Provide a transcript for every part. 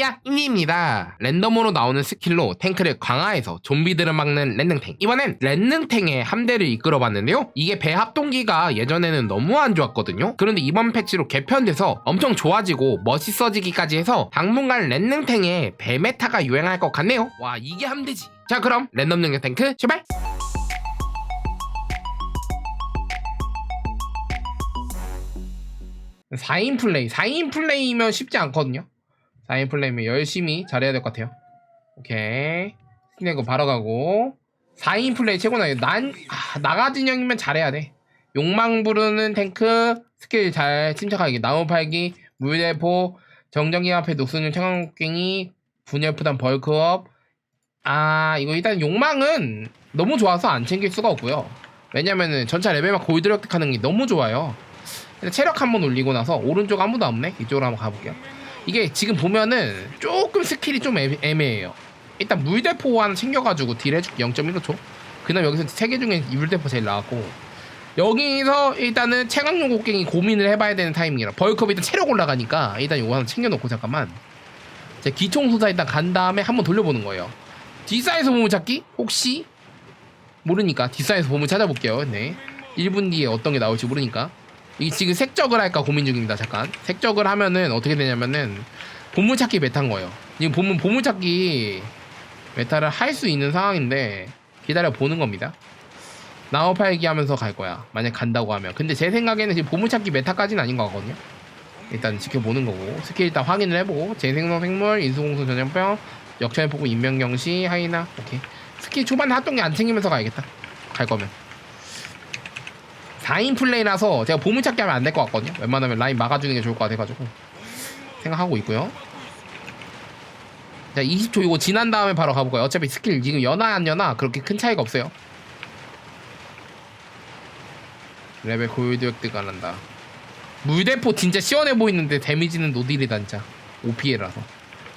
야, 인입니다. 랜덤으로 나오는 스킬로 탱크를 강화해서 좀비들을 막는 랜능탱. 이번엔 랜능탱의 함대를 이끌어봤는데요. 이게 배 합동기가 예전에는 너무 안 좋았거든요. 그런데 이번 패치로 개편돼서 엄청 좋아지고 멋있어지기까지 해서 당분간 랜능탱의 배 메타가 유행할 것 같네요. 와, 이게 함대지. 자, 그럼 랜덤 능력 탱크 출발! 4인 플레이. 4인 플레이면 쉽지 않거든요. 4인 플레이면 열심히 잘해야 될 것 같아요. 오케이. 스내고 바로 가고. 4인 플레이 최고나요. 난, 아, 나가진영이면 잘해야 돼. 욕망 부르는 탱크, 스킬 잘 침착하게, 나무 팔기, 물대포, 정전기 앞에 녹수는 청강갱이, 분열푸단 벌크업. 아, 이거 일단 욕망은 너무 좋아서 안 챙길 수가 없고요. 왜냐면은 전차 레벨만 골드 획득하는 게 너무 좋아요. 체력 한 번 올리고 나서 오른쪽 아무도 없네. 이쪽으로 한번 가볼게요. 이게 지금 보면은 조금 스킬이 좀 애, 애매해요. 일단 물대포 하나 챙겨가지고 딜 해줄게 0.15초. 그다음 여기서 세 개 중에 물대포 제일 나왔고 여기서 일단은 체강용 곡괭이 고민을 해봐야 되는 타이밍이라 벌크업 일단 체력 올라가니까 일단 요거 하나 챙겨놓고 잠깐만 제 기총수사 일단 간 다음에 한번 돌려보는 거예요. 뒷사에서 보물 찾기 혹시 모르니까 뒷사에서 보물 찾아볼게요. 네. 1분 뒤에 어떤 게 나올지 모르니까 이 지금 색적을 할까 고민 중입니다. 잠깐 색적을 하면은 어떻게 되냐면은 보물찾기 메타인 거예요. 지금 보면 보물찾기 메타를 할 수 있는 상황인데 기다려 보는 겁니다. 나우 팔기 하면서 갈 거야. 만약 간다고 하면. 근데 제 생각에는 지금 보물찾기 메타까지는 아닌 것 같거든요. 일단 지켜보는 거고 스킬 일단 확인을 해보고 재생성 생물, 인수공수 전염병, 역천의 폭구 인명경시, 하이나 오케이. 스킬 초반에 핫동기 안 챙기면서 가야겠다. 갈 거면. 4인 플레이라서 제가 보물찾기 하면 안 될 것 같거든요. 웬만하면 라인 막아주는 게 좋을 것 같아가지고 생각하고 있고요. 자, 20초 이거 지난 다음에 바로 가볼까요? 어차피 스킬 지금 연하 안 연하 그렇게 큰 차이가 없어요. 레벨 골드 획득 안 한다. 물대포 진짜 시원해 보이는데 데미지는 노딜이다 진짜. OPL라서.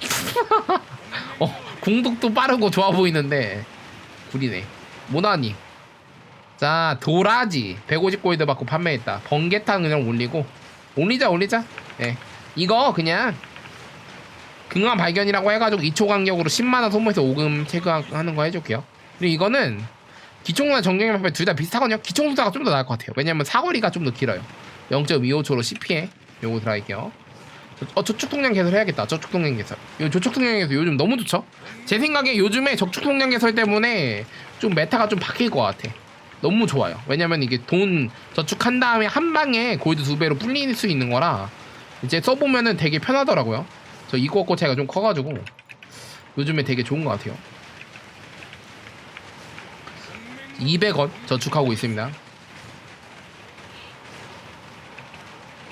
어, 공독도 빠르고 좋아 보이는데 구리네. 모나니. 자, 도라지 150 골드 받고 판매했다. 번개탄 그냥 올리고 올리자 올리자. 예. 이거 그냥 금강 발견이라고 해가지고 2초 간격으로 10만원 소모해서 5금 체크하는 거 해줄게요. 그리고 이거는 기총수나 정경의 방패 둘다 비슷하거든요. 기총수사가 좀 더 나을 것 같아요. 왜냐면 사거리가 좀 더 길어요. 0.25초로 CP에 요거 들어갈게요. 어, 저축 통장 개설 해야겠다. 저축 통장 개설. 요 저축 통장 개설 요즘 너무 좋죠? 제 생각에 요즘에 저축 통장 개설 때문에 좀 메타가 좀 바뀔 것 같아. 너무 좋아요. 왜냐면 이게 돈 저축한 다음에 한 방에 골드 두 배로 불릴 수 있는 거라 이제 써보면은 되게 편하더라고요. 저 이거 거 차이가 좀 커가지고 요즘에 되게 좋은 것 같아요. 200원 저축하고 있습니다.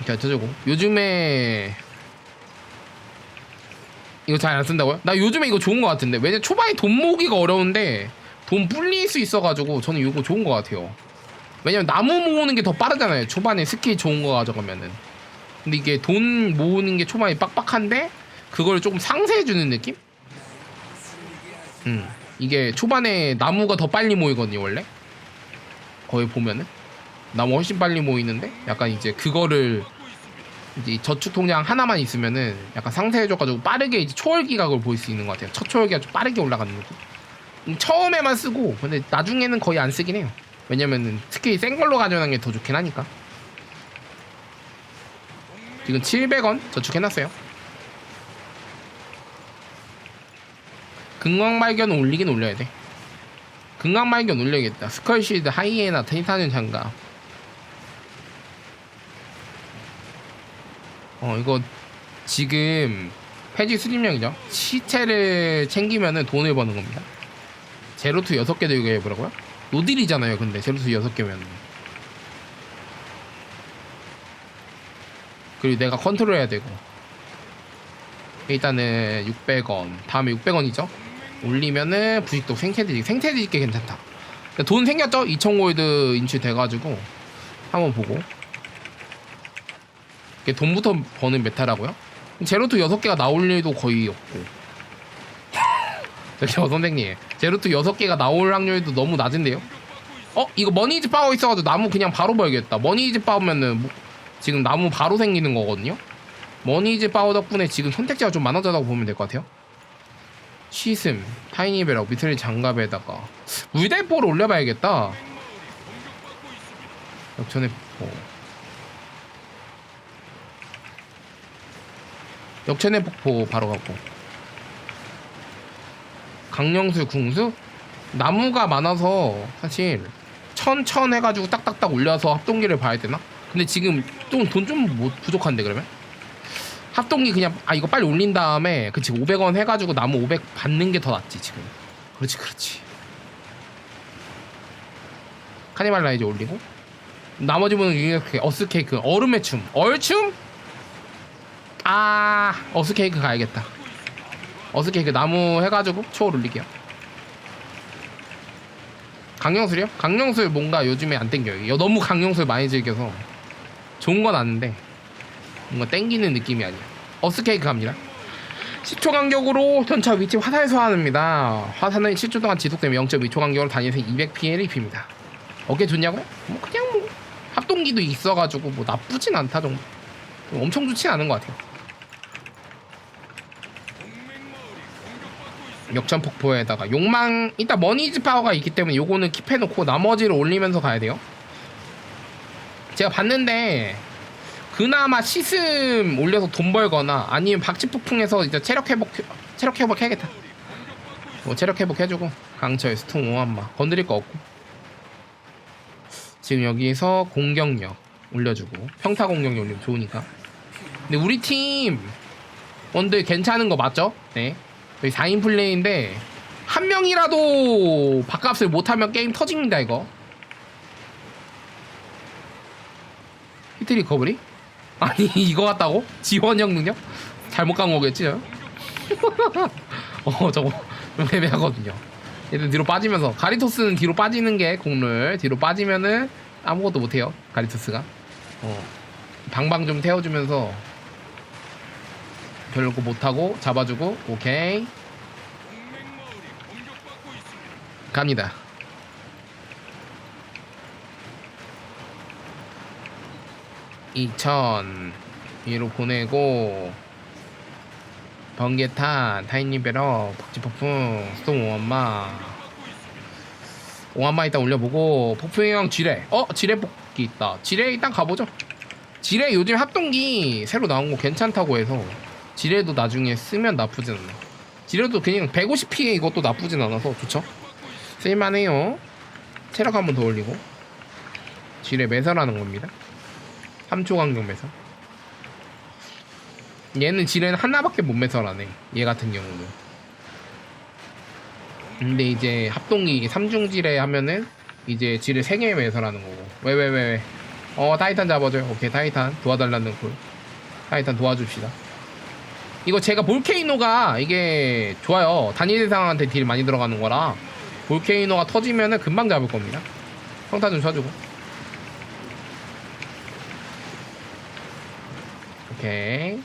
자, 저저고 요즘에 이거 잘 안 쓴다고요? 나 요즘에 이거 좋은 것 같은데 왜냐 초반에 돈 모으기가 어려운데 돈 불릴 수 있어가지고 저는 이거 좋은 것 같아요. 왜냐면 나무 모으는 게 더 빠르잖아요. 초반에 스킬 좋은 거 가져가면은. 근데 이게 돈 모으는 게 초반에 빡빡한데 그걸 조금 상쇄해주는 느낌? 음 이게 초반에 나무가 더 빨리 모이거든요 원래 거의 보면은 나무 훨씬 빨리 모이는데 약간 이제 그거를 이제 저축 통장 하나만 있으면은 약간 상쇄해줘가지고 빠르게 이제 초월 기각을 보일 수 있는 것 같아요 첫 초월 기가 좀 빠르게 올라가는 느낌 음, 처음에만 쓰고 근데 나중에는 거의 안 쓰긴 해요 왜냐면은 특히 센 걸로 가져가는 게 더 좋긴 하니까 지금 700원 저축해놨어요 금강 발견 올리긴 올려야 돼. 금강 발견 올려야겠다. 스컬 실드, 하이에나, 타이타늄 장갑. 어 이거 지금 폐지 수집량이죠. 시체를 챙기면은 돈을 버는 겁니다. 제로투 6개 들고 해보라고요? 노딜이잖아요 근데. 제로투 6개면. 그리고 내가 컨트롤 해야 되고. 일단은 600원. 다음에 600원이죠? 올리면은 부식도 생태드리 생태드리 게 괜찮다. 근데 돈 생겼죠? 2000골드 인출 돼가지고. 한번 보고. 이게 돈부터 버는 메타라고요? 제로투 6개가 나올 일도 거의 없고 저기요 선생님 제로투 6개가 나올 확률도 너무 낮은데요? 어? 이거 머니즈 파워 있어가지고 나무 그냥 바로 벌겠다 머니즈 파우면은 뭐- 지금 나무 바로 생기는 거거든요? 머니즈 파워 덕분에 지금 선택지가 좀 많아졌다고 보면 될 것 같아요. 시슴, 타이니베럭, 미트리 장갑에다가 물대포를 올려봐야겠다. 역전의 폭포. 역전의 폭포 바로 가고. 강령술 궁수? 나무가 많아서 사실 천천 해가지고 딱딱딱 올려서 합동기를 봐야 되나? 근데 지금 좀 돈 좀 부족한데 그러면? 합동기 그냥 아 이거 빨리 올린 다음에 그치 500원 해가지고 나무 500 받는 게 더 낫지 지금 그렇지 그렇지 카니발 라이즈 올리고 나머지 분은 이렇게 어스 케이크 얼음의 춤 얼춤? 아 어스 케이크 가야겠다 어스 케이크 나무 해가지고 초월 올릴게요. 강령술이요? 강령술 뭔가 요즘에 안 땡겨요. 너무 강령술 많이 즐겨서 좋은 건 아는데 뭔가 땡기는 느낌이 아니야 어스케이크 갑니다. 10초 간격으로 전차 위치 화살 소환합니다. 화살은 10초 동안 지속되면 0.2초 간격으로 단위에서 200피해를 입힙니다. 어깨 좋냐고요? 뭐 그냥 뭐 합동기도 있어가지고 뭐 나쁘진 않다 정도. 엄청 좋진 않은 것 같아요 역전 폭포에다가 욕망 일단 머니즈 파워가 있기 때문에 요거는 킵해놓고 나머지를 올리면서 가야 돼요 제가 봤는데 그나마 시슴 올려서 돈 벌거나 아니면 박쥐 폭풍에서 이제 체력 회복 체력 회복 해야겠다. 뭐 체력 회복 해주고 강철 스톤 오한마 건드릴 거 없고 지금 여기서 공격력 올려주고 평타 공격력 올리면 좋으니까. 근데 우리 팀 원들 괜찮은 거 맞죠? 네. 여기 4인 플레이인데 한 명이라도 밥값을 못하면 게임 터집니다 이거. 히트 리커버리? 아니 이거 같다고? 지원형 능력? 잘못 간 거겠지? 저? 어 저거 좀 애매하거든요 얘들 뒤로 빠지면서 가리토스는 뒤로 빠지는 게 공룰 뒤로 빠지면은 아무것도 못해요 가리토스가 어 방방 좀 태워주면서 별거 못하고 잡아주고 오케이. 갑니다. 이천. 위로 보내고 번개탄 타이니베럭 박쥐폭풍 스톰 오한마. 오한마 일단 올려보고 폭풍형 지뢰. 어 지뢰 뽑기 있다. 지뢰 일단 가보죠. 지뢰 요즘 합동기 새로 나온 거 괜찮다고 해서 지뢰도 나중에 쓰면 나쁘진 않아 지뢰도 그냥 150피해 이것도 나쁘진 않아서 좋죠? 쓸만해요. 체력 한 번 더 올리고. 지뢰 매설하는 겁니다. 3초 간격 매설. 얘는 지뢰는 하나밖에 못 매설하네 얘 같은 경우는. 근데 이제 합동기 이게 3중 지뢰 하면은 이제 지뢰 3개 매설하는 거고. 왜왜 왜 어 타이탄 잡아줘요. 오케이 타이탄 도와달라는 콜 타이탄 도와줍시다 이거 제가 볼케이노가 이게 좋아요. 단일 대상한테 딜 많이 들어가는 거라 볼케이노가 터지면은 금방 잡을 겁니다. 평타 좀 쳐주고. 오케이.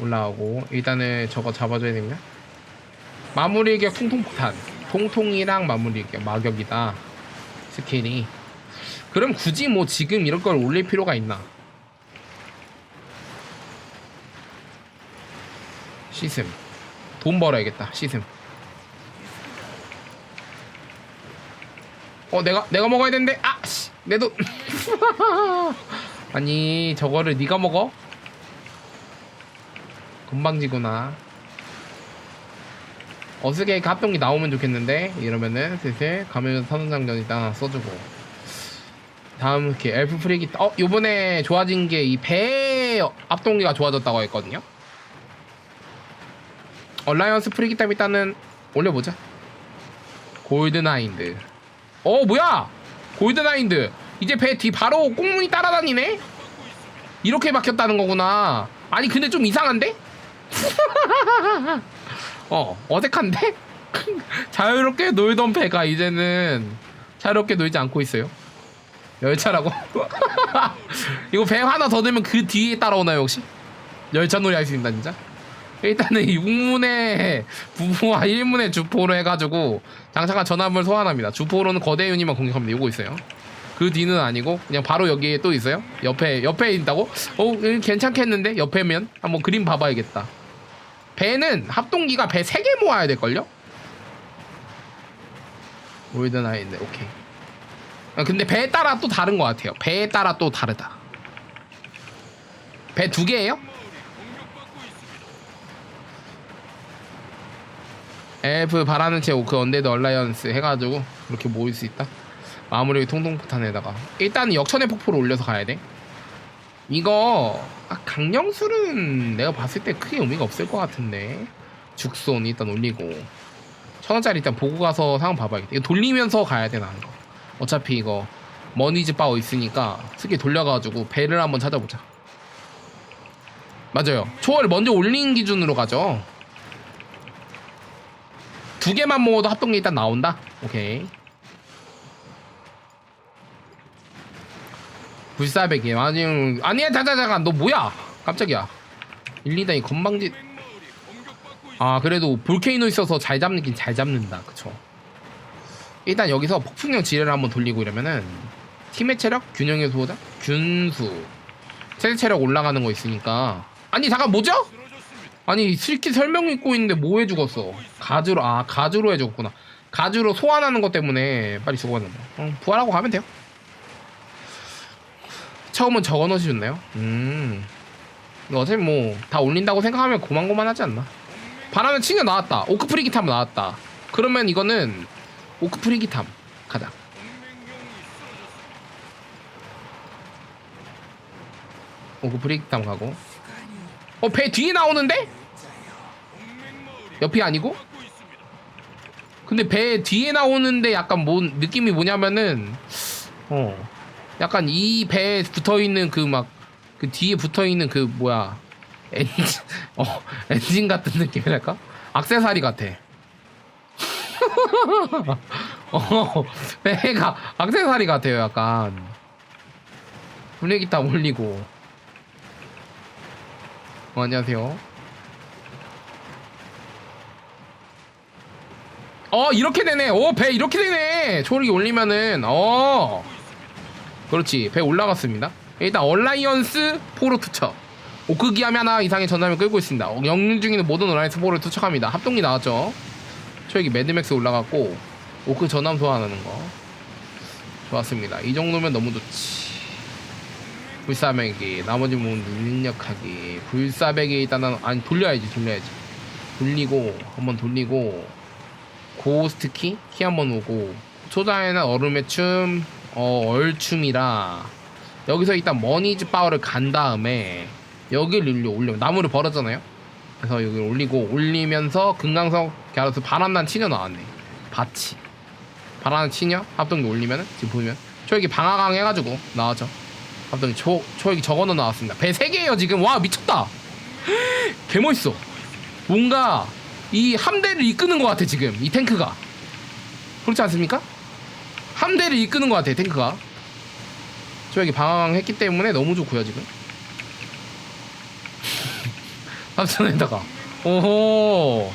올라오고. 일단은 저거 잡아줘야 됩니다. 마무리격 통통폭탄. 통통이랑 마무리격 마격이다. 스킬이. 그럼 굳이 뭐 지금 이런 걸 올릴 필요가 있나 시슴 돈 벌어야겠다 시슴 어 내가 내가 먹어야 되는데? 아내돈. 아니 저거를 네가 먹어? 금방지구나. 어스게이크 합동기 나오면 좋겠는데? 이러면은 슬슬 가면 선언장전이다 써주고. 다음 이렇게 엘프 프리기 어 요번에 좋아진 게 이배 합동기가 좋아졌다고 했거든요 얼라이언스 프리기땀 일단은 올려보자 골드나인드 어 뭐야 골드나인드 이제 배 뒤 바로 꽁무니 따라다니네 이렇게 막혔다는 거구나 아니 근데 좀 이상한데? 어 어색한데? 자유롭게 놀던 배가 이제는 자유롭게 놀지 않고 있어요 열차라고? 이거 배 하나 더 들면 그 뒤에 따라오나요 혹시? 열차 놀이 할 수 있다 진짜? 일단은 6문의 부부와 1문의 주포로 해가지고 장착한 전함을 소환합니다. 주포로는 거대 유닛만 공격합니다 요거 있어요. 그 뒤는 아니고 그냥 바로 여기에 또 있어요. 옆에 옆에 있다고? 어 음, 괜찮겠는데? 옆에면? 한번 그림 봐봐야겠다. 배는 합동기가 배 3개 모아야 될걸요? 골드나인데 오케이. 아, 근데 배에 따라 또 다른 것 같아요. 배에 따라 또 다르다. 배 두 개예요 엘프 바라는 채 오크 언데드 얼라이언스 해가지고 그렇게 모일 수 있다? 마무리 통통폭탄에다가. 일단 역천의 폭포를 올려서 가야 돼. 이거 아, 강령술은 내가 봤을 때 크게 의미가 없을 것 같은데. 죽손 일단 올리고. 천원짜리 일단 보고 가서 상황 봐봐야겠다. 이거 돌리면서 가야 돼 나는 거. 어차피 이거 머니즈 바오 있으니까 스킬 돌려가지고 배를 한번 찾아보자. 맞아요. 초월 먼저 올린 기준으로 가죠 두 개만 모아도 합동기 일단 나온다? 오케이. 불사백이 아니 아니야 잠깐 잠깐. 너 뭐야? 깜짝이야. 1, 2단이 건방지 아 그래도 볼케이노 있어서 잘 잡는긴 잘 잡는다. 그쵸. 일단 여기서 폭풍령 지뢰를 한번 돌리고 이러면은 팀의 체력? 균형의 소호자? 균수. 체 체력 올라가는 거 있으니까. 아니 잠깐 뭐죠? 아니 슬키 설명 읽고 있는데 뭐해 죽었어 가주로 아 가주로 해 죽었구나 가주로 소환하는 것 때문에 빨리 죽었는데 어, 부활하고 가면 돼요 처음은 저거 넣어주셨나요 음. 어차피 뭐 다 올린다고 생각하면 고만고만하지 않나. 바람은 치녀 나왔다. 오크 프리기탐 나왔다. 그러면 이거는 오크 프리기탐 가자. 오크 프리기탐 가고. 어 배 뒤에 나오는데? 옆이 아니고? 근데 배 뒤에 나오는데 약간 뭐 느낌이 뭐냐면은 어 약간 이 배에 붙어 있는 그막그 뒤에 붙어 있는 그 뭐야 엔진 어 엔진 같은 느낌이랄까? 악세사리 같아. 어 배가 악세사리 같아요 약간. 분위기 딱 올리고. 어, 안녕하세요 어 이렇게 되네. 오배 이렇게 되네. 초록이 올리면은 어. 그렇지. 배 올라갔습니다. 일단 얼라이언스 포로 투척. 오크기함이 하나 이상의 전함을 끌고 있습니다. 어, 영능 중에는 모든 얼라이언스 포를 투척합니다. 합동기 나왔죠? 초역이 매드맥스 올라갔고 오크 전함 소환하는 거. 좋았습니다. 이 정도면 너무 좋지. 불사배기 나머지 부분 능력하기. 불사배기 일단은 아니 돌려야지 돌려야지. 돌리고 한번 돌리고 고스트 키? 키 한 번 오고. 초자에는 얼음의 춤 어, 얼춤이라 여기서 일단 머니즈 파워를 간 다음에 여기를 올려 나무를 벌었잖아요? 그래서 여기를 올리고 올리면서 금강석 갸르스 바람난 치녀 나왔네. 바치. 바람난 치녀? 합동기 올리면은? 지금 보면? 초역이 방화강 해가지고 나왔죠. 합동기 초, 초역이 저거는 나왔습니다. 배 3개예요 지금. 와 미쳤다. 개멋있어. 뭔가 이 함대를 이끄는 것 같아 지금. 이 탱크가. 그렇지 않습니까? 함대를 이끄는 것 같아 탱크가. 저에게 방황했기 때문에 너무 좋고요 지금. 합선에다가. 오호.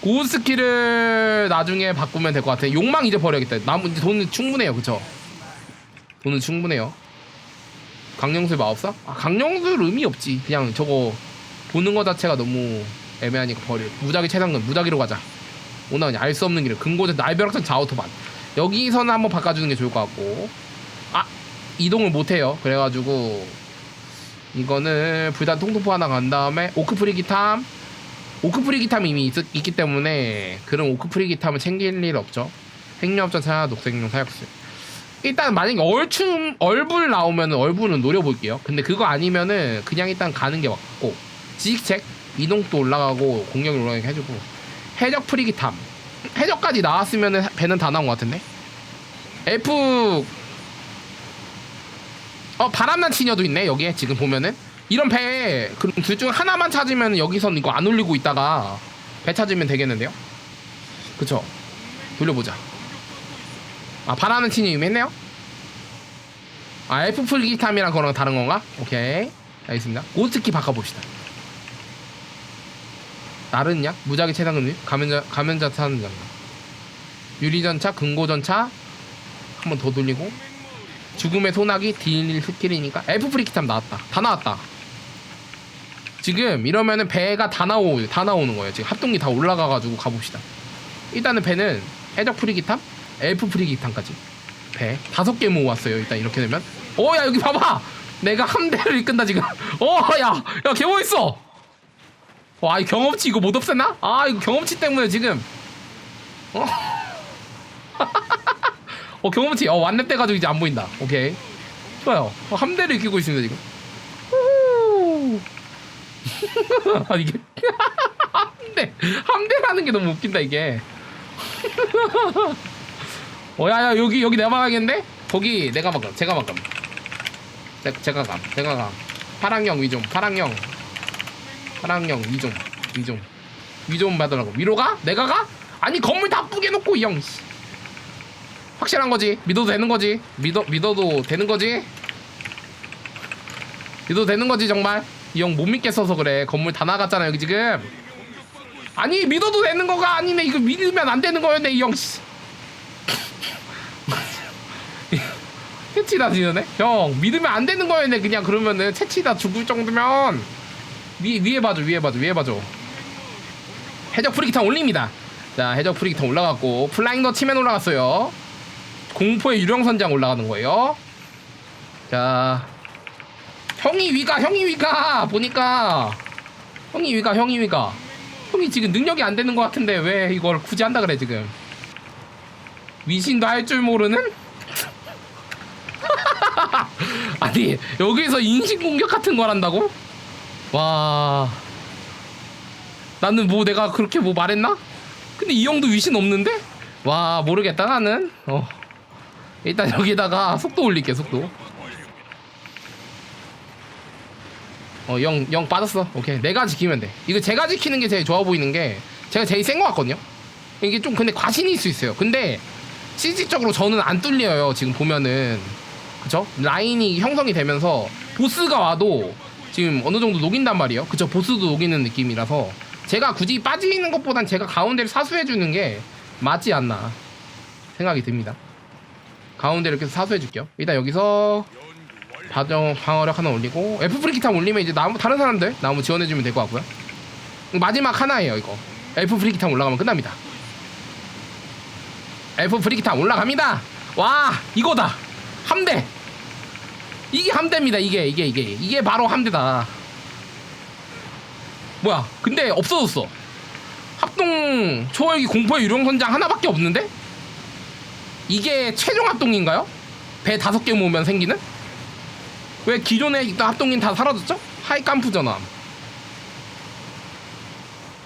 고스키를 나중에 바꾸면 될 것 같아. 욕망 이제 버려야겠다. 나무 이제 돈은 충분해요 그쵸? 돈은 충분해요. 강령술 마법사? 아 강령술 의미 없지. 그냥 저거 보는 거 자체가 너무 애매하니까 버려 무작위 최상급 무작위로 가자. 오늘 그냥 알 수 없는 길을 금고제 날벼락전 자오토반 여기서는 한번 바꿔주는 게 좋을 것 같고. 아 이동을 못해요. 그래가지고 이거는 불단 통통포 하나 간 다음에 오크프리기탐. 오크프리기탐이 이미 있, 있기 때문에 그런 오크프리기탐을 챙길 일 없죠. 핵융합전차 녹색용 사역수 일단 만약에 얼춤 얼불 나오면 얼불은 노려볼게요. 근데 그거 아니면은 그냥 일단 가는 게 맞고. 지식책 이동도 올라가고 공격이 올라가게 해주고. 해적 프리기탐. 해적까지 나왔으면은 배는 다 나온 것 같은데? F. 어 바람난 치녀도 있네 여기에 지금 보면은. 이런 배 그럼 둘 중 하나만 찾으면 여기선 이거 안 올리고 있다가 배 찾으면 되겠는데요? 그쵸? 돌려보자. 아 바람난 치녀 이미 했네요? 아 F 풀기탐이랑 그거랑 다른 건가? 오케이. 알겠습니다. 고스키 바꿔봅시다 나른냐 무작위 최상급 가면자 가면자 타는 장갑 유리전차 금고전차 한 번 더 돌리고. 죽음의 소나기 딜 스킬이니까. F 프리키탐 나왔다. 다 나왔다. 지금 이러면은 배가 다 나오 다 나오는 거예요. 지금 합동기 다 올라가가지고 가봅시다. 일단은 배는 해적 프리기탐 엘프 프리기탐까지. 배. 다섯 개 모았어요 일단 이렇게 되면. 어야 여기 봐봐! 내가 한 대를 이끈다 지금. 어야야 개멋있어 와 이 경험치 이거 못 없앴나? 아 이거 경험치 때문에 지금. 어? 어 경험치 어 완렙 돼가지고 이제 안 보인다. 오케이. 좋아요. 어, 한 대를 끼고 있습니다 지금. 아 이게 함대 함대라는 게 너무 웃긴다 이게. 어 야 야 여기 여기 내가 막아야겠는데? 거기 내가 막음 제가 막음. 제, 제가 감 제가 감. 파랑형 위좀 파랑형 파랑형 위좀 위좀 위좀 받으라고. 위로 가? 내가 가? 아니 건물 다 뿌게 놓고 이형. 확실한 거지? 믿어도 되는 거지? 믿어 믿어도 되는 거지? 믿어도 되는 거지 정말? 이 형 못 믿겠어서 그래. 건물 다 나갔잖아 여기 지금. 아니 믿어도 되는 거가 아니네. 이거 믿으면 안 되는 거였네 이형. 씨. 채치다 지는네? 형 믿으면 안 되는 거였네 그냥 그러면은. 채치다 죽을 정도면 위, 위에 봐줘 위에 봐줘 위에 봐줘. 해적 프리기탄 올립니다. 자 해적 프리기탄 올라갔고 플라잉 더 치면 올라갔어요. 공포의 유령선장 올라가는 거예요. 자 형이 위가 형이 위가! 보니까 형이 위가 형이 위가. 형이 지금 능력이 안 되는 것 같은데 왜 이걸 굳이 한다 그래 지금? 위신도 할 줄 모르는? 아니 여기서 인신 공격 같은 걸 한다고 와 나는 뭐 내가 그렇게 뭐 말했나 근데 이 형도 위신 없는데 와 모르겠다 나는 어 일단 여기다가 속도 올릴게 속도 어, 영, 영 빠졌어. 오케이. 내가 지키면 돼. 이거 제가 지키는 게 제일 좋아 보이는 게 제가 제일 센것 같거든요. 이게 좀 근데 과신일 수 있어요. 근데 실질적으로 저는 안 뚫려요. 지금 보면은. 그쵸? 라인이 형성이 되면서 보스가 와도 지금 어느 정도 녹인단 말이에요. 그쵸? 보스도 녹이는 느낌이라서 제가 굳이 빠지는 것보단 제가 가운데를 사수해 주는 게 맞지 않나 생각이 듭니다. 가운데를 이렇게 사수해 줄게요. 일단 여기서 바정 방어력 하나 올리고 F 프리키탐 올리면 이제 나무 다른 사람들 나무 지원해 주면 될 것 같고요. 마지막 하나예요 이거. F 프리키탐 올라가면 끝납니다. F 프리키탐 올라갑니다. 와 이거다 함대. 이게 함대입니다. 이게 이게 이게 이게 바로 함대다. 뭐야? 근데 없어졌어. 합동 초월기 공포의 유령 선장 하나밖에 없는데? 이게 최종 합동인가요? 배 다섯 개 모으면 생기는? 왜 기존에 있던 합동기는 다 사라졌죠? 하이깜프 전함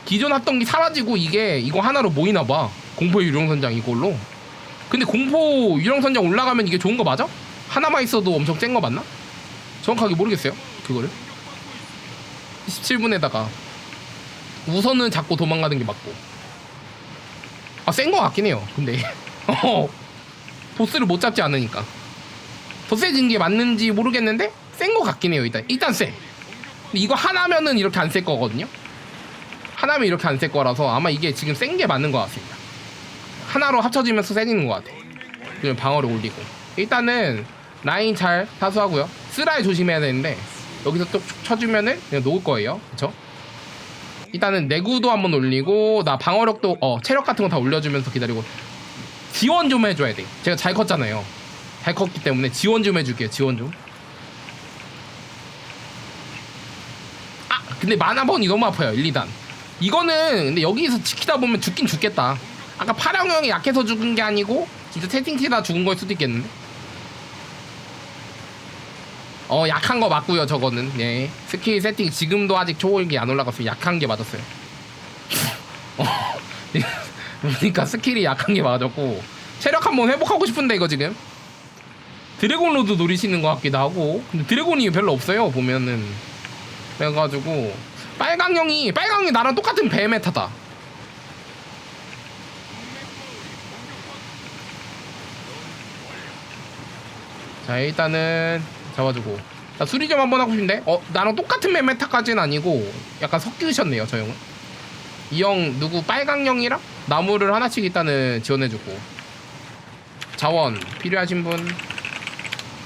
기존 합동기 사라지고 이게 이거 하나로 모이나 봐 공포 유령 선장 이걸로 근데 공포 유령 선장 올라가면 이게 좋은 거 맞아? 하나만 있어도 엄청 센거 맞나? 정확하게 모르겠어요 그거를. 17분에다가. 우선은 잡고 도망가는 게 맞고. 아 센 거 같긴 해요 근데. 어 보스를 못 잡지 않으니까. 더 세진 게 맞는지 모르겠는데 센 거 같긴 해요 일단. 일단 세 이거 하나면은 이렇게 안 셀 거거든요. 하나면 이렇게 안 셀 거라서 아마 이게 지금 센 게 맞는 것 같습니다. 하나로 합쳐지면서 세지는 것 같아. 그리고 방어를 올리고. 일단은 라인 잘 사수하고요. 쓰라에 조심해야 되는데 여기서 또 쳐주면은 그냥 놓을 거예요. 그쵸? 일단은 내구도 한번 올리고 나 방어력도 어 체력 같은 거 다 올려주면서 기다리고. 지원 좀 해줘야 돼. 제가 잘 컸잖아요. 잘 컸기 때문에 지원 좀 해줄게요 지원 좀. 아! 근데 만화번이 너무 아파요 1, 2단. 이거는 근데 여기서 지키다 보면 죽긴 죽겠다. 아까 파랑 형이 약해서 죽은 게 아니고 진짜 채팅치다 죽은 거일 수도 있겠는데 어 약한 거 맞고요 저거는. 예. 스킬 세팅 지금도 아직 초월기 안 올라갔어요. 약한 게 맞았어요. 어 그러니까 스킬이 약한 게 맞았고 체력 한번 회복하고 싶은데 이거 지금. 드래곤 로드 노리시는 것 같기도 하고 근데 드래곤이 별로 없어요 보면은. 그래가지고 빨강형이 빨강이 나랑 똑같은 배 메타다. 자 일단은 잡아주고. 자 수리 좀 한번 하고 싶은데? 어 나랑 똑같은 배 메타까지는 아니고 약간 섞이셨네요 저 형은 이 형 누구 빨강형이랑 나무를 하나씩 일단은 지원해주고. 자원 필요하신 분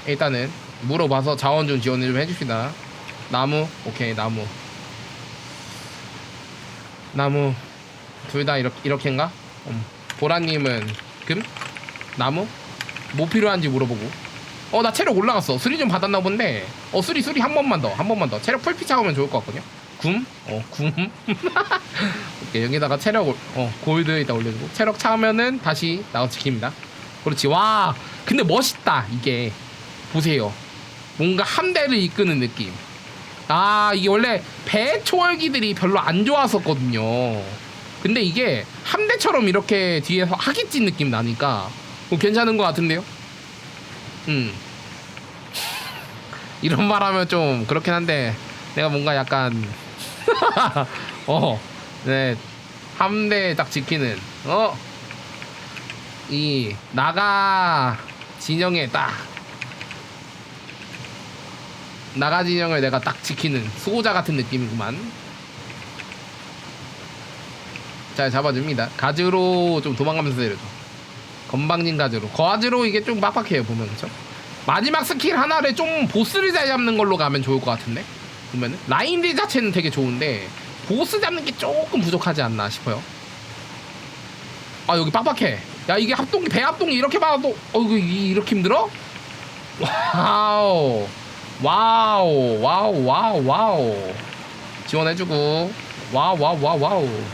일단은 물어봐서 자원 좀 지원을 좀 해줍시다. 나무? 오케이 나무. 나무. 둘 다 이렇게 이렇게인가? 음. 보라님은 금? 나무? 뭐 필요한지 물어보고 어 나 체력 올라갔어. 수리 좀 받았나 본데. 어 수리 수리 한 번만 더 한 번만 더. 체력 풀피 차오면 좋을 것 같거든요. 굼 어 굼? 오케이 여기다가 체력 올- 어 골드 일단 올려주고. 체력 차오면은 다시 나가 지킵니다. 그렇지. 와 근데 멋있다 이게. 보세요. 뭔가 함대를 이끄는 느낌. 아 이게 원래 배 초월기들이 별로 안 좋았었거든요. 근데 이게 함대처럼 이렇게 뒤에서 하깃진 느낌 나니까 뭐 괜찮은 것 같은데요 음 이런 말 하면 좀 그렇긴 한데 내가 뭔가 약간 어 네 함대 딱 지키는 어 이 나가 진영에 딱 나가 진영을 내가 딱 지키는 수호자 같은 느낌이구만. 잘 잡아줍니다. 가즈로 좀 도망가면서 때려줘. 건방진 가즈로. 가즈로 이게 좀 빡빡해요 보면 그쵸? 마지막 스킬 하나를 좀 보스를 잘 잡는 걸로 가면 좋을 것 같은데 보면은 라인들 자체는 되게 좋은데 보스 잡는 게 조금 부족하지 않나 싶어요. 아 여기 빡빡해. 야 이게 합동기 배 합동기 이렇게 봐도 어 이거 이- 이렇게 힘들어? 와우 와우 와우 와우 와우 지원해주고 와우 와우 와우 와우 어,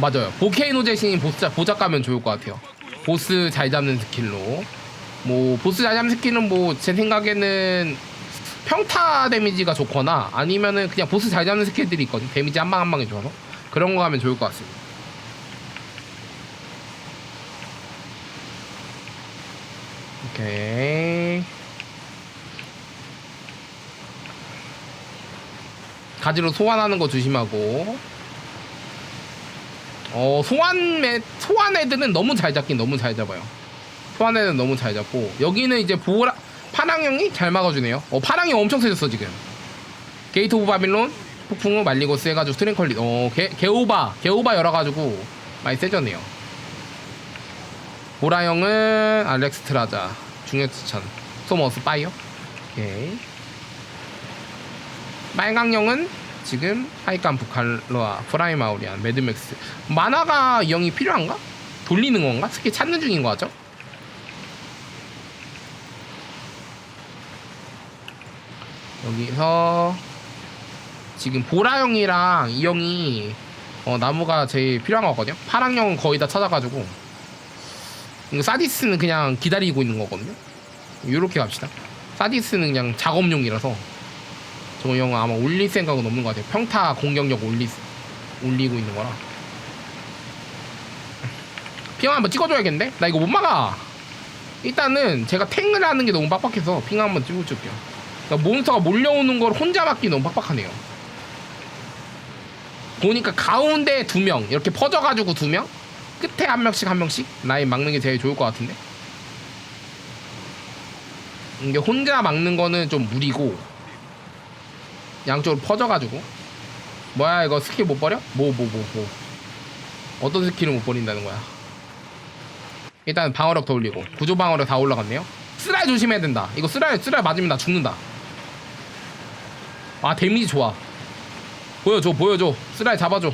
맞아요. 보케이노 제신이 보스 잡- 보작 가면 좋을 것 같아요. 보스 잘 잡는 스킬로. 뭐 보스 잘 잡는 스킬은 뭐 제 생각에는 평타 데미지가 좋거나 아니면은 그냥 보스 잘 잡는 스킬들이 있거든. 데미지 한 방 한 방이 좋아서. 그런 거 하면 좋을 것 같습니다. 오케이. 가지로 소환하는 거 조심하고 어 소환 매 소환 애들은 너무 잘 잡긴 너무 잘 잡아요. 소환 애들은 너무 잘 잡고 여기는 이제 보라 파랑 형이 잘 막아주네요. 어 파랑이 엄청 세졌어 지금. 게이트 오브 바빌론 폭풍우 말리고스 해가지고 스트링컬리 어 게, 게오바 게오바 열어가지고 많이 세졌네요. 보라 형은 알렉스 트라자 중력수천 소머스 파이어 오케이. 빨강형은 지금 하이칸 부칼로아 프라이마우리안 매드맥스 만화가 이 형이 필요한가? 돌리는 건가? 스킬 찾는 중인 거 같죠? 여기서 지금 보라형이랑 이 형이 어, 나무가 제일 필요한 거거든요 파랑형은 거의 다 찾아가지고 사디스는 그냥 기다리고 있는 거거든요 요렇게 갑시다 사디스는 그냥 작업용이라서 저형 아마 올릴 생각은 없는 것 같아요. 평타 공격력 올리, 올리고 있는 거라. 핑 한번 찍어줘야겠는데? 나 이거 못 막아. 일단은 제가 탱을 하는 게 너무 빡빡해서 핑 한번 찍어줄게요. 그러니까 몬스터가 몰려오는 걸 혼자 막기 너무 빡빡하네요. 보니까 가운데 두 명, 이렇게 퍼져가지고 두 명? 끝에 한 명씩 한 명씩 라인 막는 게 제일 좋을 것 같은데? 이게 혼자 막는 거는 좀 무리고 양쪽으로 퍼져가지고. 뭐야 이거 스킬 못 버려? 뭐 뭐 뭐 뭐, 어떤 스킬을 못 버린다는 거야. 일단 방어력 더 올리고. 구조 방어력 다 올라갔네요. 쓰라 조심해야 된다. 이거 쓰라 쓰라 맞으면 나 죽는다. 아 데미지 좋아. 보여줘 보여줘. 쓰라 잡아줘.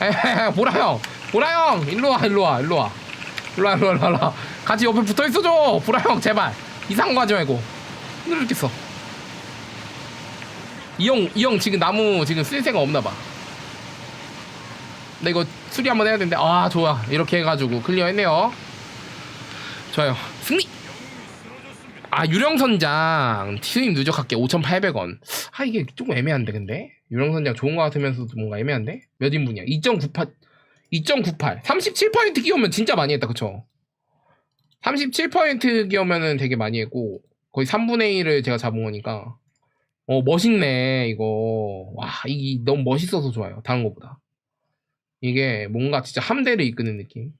에헤헤 보라 형. 보라 형 일로 와 일로 와 일로 와. 일로 와 일로 와 일로 와, 일로 와. 같이 옆에 붙어 있어줘. 보라 형 제발. 이상한 거 하지 말고. 힘들겠어 이 형, 이 형 지금 나무 지금 쓸 생각 없나 봐. 나 이거 수리 한번 해야 되는데, 아, 좋아. 이렇게 해가지고 클리어 했네요. 좋아요. 승리! 아, 유령선장. 티스님 누적할게. 5,800원. 아, 이게 조금 애매한데, 근데? 유령선장 좋은 거 같으면서도 뭔가 애매한데? 몇 인분이야? 2.98. 2.98. 37% 끼우면 진짜 많이 했다, 그쵸? 37% 끼우면은 되게 많이 했고, 거의 3분의 1을 제가 잡은 거니까. 어 멋있네 이거. 와 이게 너무 멋있어서 좋아요 다른 거보다. 이게 뭔가 진짜 함대를 이끄는 느낌